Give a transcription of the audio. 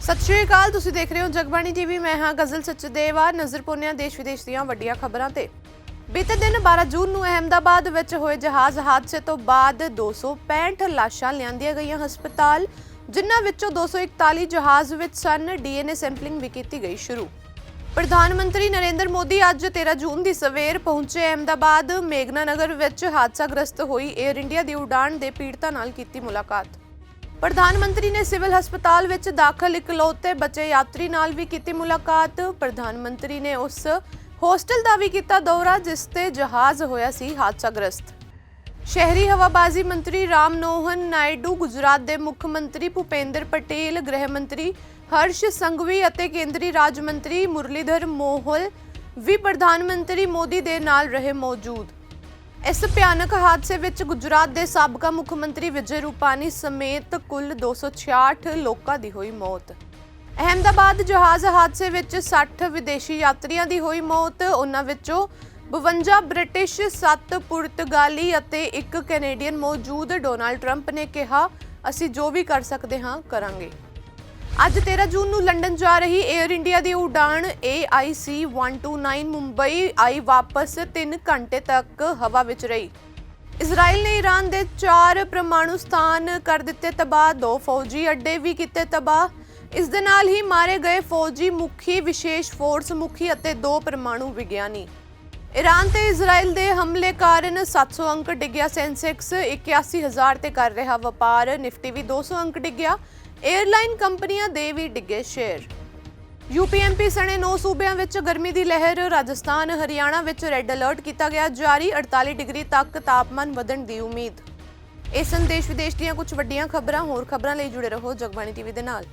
ਸਤਿ ਸ਼੍ਰੀ ਅਕਾਲ, ਤੁਸੀਂ ਦੇਖ ਰਹੇ ਹੋ ਜਗਬਾਣੀ ਟੀਵੀ। ਮੈਂ ਹਾਂ ਗਜ਼ਲ ਸਚਦੇਵਾ ਨਜ਼ਰ ਪੁੰਨਿਆ ਦੇਸ਼ ਵਿਦੇਸ਼ ਦੀਆਂ ਵੱਡੀਆਂ ਖਬਰਾਂ ਤੇ। ਬੀਤੇ ਦਿਨ 12 ਜੂਨ ਨੂੰ ਅਹਿਮਦਾਬਾਦ ਵਿੱਚ ਹੋਏ ਜਹਾਜ਼ ਹਾਦਸੇ ਤੋਂ ਬਾਅਦ 265 ਲਾਸ਼ਾਂ ਲਿਆਂਦੀਆਂ ਗਈਆਂ ਹਸਪਤਾਲ, ਜਿਨ੍ਹਾਂ ਵਿੱਚੋਂ 241 ਜਹਾਜ਼ ਵਿੱਚ ਸਨ, ਡੀਐਨਏ ਸੈਂਪਲਿੰਗ ਵੀ ਕੀਤੀ ਗਈ ਸ਼ੁਰੂ। ਪ੍ਰਧਾਨ ਮੰਤਰੀ ਨਰਿੰਦਰ ਮੋਦੀ ਅੱਜ 13 ਜੂਨ ਦੀ ਸਵੇਰ ਪਹੁੰਚੇ ਅਹਿਮਦਾਬਾਦ ਮੇਗਨਾ ਨਗਰ ਵਿੱਚ ਹਾਦਸਾਗ੍ਰਸਤ ਹੋਈ 에ਅਰ ਇੰਡੀਆ ਦੀ ਉਡਾਣ ਦੇ ਪੀੜਤਾਂ ਨਾਲ ਕੀਤੀ ਮੁਲਾਕਾਤ। ਪ੍ਰਧਾਨ ਮੰਤਰੀ ਨੇ ਸਿਵਲ ਹਸਪਤਾਲ ਵਿੱਚ ਦਾਖਲ ਇਕਲੌਤੇ ਬੱਚੇ ਯਾਤਰੀ ਨਾਲ ਵੀ ਕੀਤੀ ਮੁਲਾਕਾਤ। ਪ੍ਰਧਾਨ ਮੰਤਰੀ ਨੇ ਉਸ ਹੋਸਟਲ ਦਾ ਵੀ ਕੀਤਾ ਦੌਰਾ, ਜਿਸ ਤੇ ਜਹਾਜ਼ ਹੋਇਆ ਸੀ ਹਾਦਸਾਗ੍ਰਸਤ। ਸ਼ਹਿਰੀ ਹਵਾਬਾਜ਼ੀ ਮੰਤਰੀ ਰਾਮ ਮੋਹਨ ਨਾਇਡੂ, ਗੁਜਰਾਤ ਦੇ ਮੁੱਖ ਮੰਤਰੀ ਭੁਪੇਂਦਰ ਪਟੇਲ, ਗ੍ਰਹਿ ਮੰਤਰੀ ਹਰਸ਼ ਸੰਘਵੀ ਅਤੇ ਕੇਂਦਰੀ ਰਾਜ ਮੰਤਰੀ ਮੁਰਲੀਧਰ ਮੋਹਲ ਵੀ ਪ੍ਰਧਾਨ ਮੰਤਰੀ ਮੋਦੀ ਦੇ ਨਾਲ ਰਹੇ ਮੌਜੂਦ। ਇਸ ਭਿਆਨਕ ਹਾਦਸੇ ਵਿੱਚ ਗੁਜਰਾਤ ਦੇ ਸਾਬਕਾ ਮੁੱਖ ਮੰਤਰੀ ਵਿਜੇ ਰੂਪਾਨੀ ਸਮੇਤ ਕੁੱਲ 266 ਲੋਕਾਂ ਦੀ ਹੋਈ ਮੌਤ। ਅਹਿਮਦਾਬਾਦ ਜਹਾਜ਼ ਹਾਦਸੇ ਵਿੱਚ 60 ਵਿਦੇਸ਼ੀ ਯਾਤਰੀਆਂ ਦੀ ਹੋਈ ਮੌਤ। ਉਹਨਾਂ ਵਿੱਚੋਂ 52 ਬ੍ਰਿਟਿਸ਼ 7 ਪੁਰਤਗਾਲੀ ਅਤੇ ਇੱਕ ਕੈਨੇਡੀਅਨ ਮੌਜੂਦ ਡੋਨਾਲਡ ਟਰੰਪ ਨੇ ਕਿਹਾ, ਅਸੀਂ ਜੋ ਵੀ ਕਰ ਸਕਦੇ ਹਾਂ, ਕਰਾਂਗੇ। ਅੱਜ 13 ਜੂਨ ਨੂੰ ਲੰਡਨ ਜਾ ਰਹੀ 에ਅਰ ਇੰਡੀਆ ਦੀ ਉਡਾਣ AIC 129 ਮੁੰਬਈ ਆਈ ਵਾਪਸ 3 ਘੰਟੇ ਤੱਕ ਹਵਾ ਵਿੱਚ ਰਹੀ। ਇਜ਼ਰਾਈਲ ਨੇ ਈਰਾਨ ਦੇ 4 ਪ੍ਰਮਾਣੂ ਸਥਾਨ ਕਰ ਦਿੱਤੇ ਤਬਾਹ, ਦੋ ਫੌਜੀ ਅੱਡੇ ਵੀ ਕੀਤੇ ਤਬਾਹ। ਇਸ ਦੇ ਨਾਲ ਹੀ ਮਾਰੇ ਗਏ ਫੌਜੀ ਮੁਖੀ, ਵਿਸ਼ੇਸ਼ ਫੋਰਸ ਮੁਖੀ ਅਤੇ ਦੋ ਪ੍ਰਮਾਣੂ ਵਿਗਿਆਨੀ। ਈਰਾਨ ਤੇ ਇਜ਼ਰਾਈਲ ਦੇ ਹਮਲੇ ਕਾਰਨ 700 ਅੰਕ ਡਿੱਗਿਆ, ਸੈਂਸੈਕਸ 81000 ਤੇ ਕਰ ਰਿਹਾ ਵਪਾਰ। ਨਿਫਟੀ ਵੀ 200 ਅੰਕ ਡਿੱਗਿਆ। ਏਅਰਲਾਈਨ ਕੰਪਨੀਆਂ ਦੇ ਵੀ ਡਿੱਗੇ ਸ਼ੇਅਰ ਯੂਪੀਐਮਪੀ ਸਣੇ 9 ਸੂਬਿਆਂ ਵਿੱਚ ਗਰਮੀ ਦੀ ਲਹਿਰ, ਰਾਜਸਥਾਨ, ਹਰਿਆਣਾ ਵਿੱਚ ਰੈੱਡ ਅਲਰਟ ਕੀਤਾ ਗਿਆ। ਜਾਰੀ 48 ਡਿਗਰੀ ਤੱਕ ਤਾਪਮਾਨ ਵਧਣ ਦੀ ਉਮੀਦ। ਇਸ ਸੰਦੇਸ਼ ਵਿਦੇਸ਼ ਦੀਆਂ ਕੁਝ ਵੱਡੀਆਂ ਖਬਰਾਂ, ਹੋਰ ਖਬਰਾਂ ਲਈ ਜੁੜੇ ਰਹੋ ਜਗਬਾਣੀ ਟੀਵੀ ਦੇ ਨਾਲ।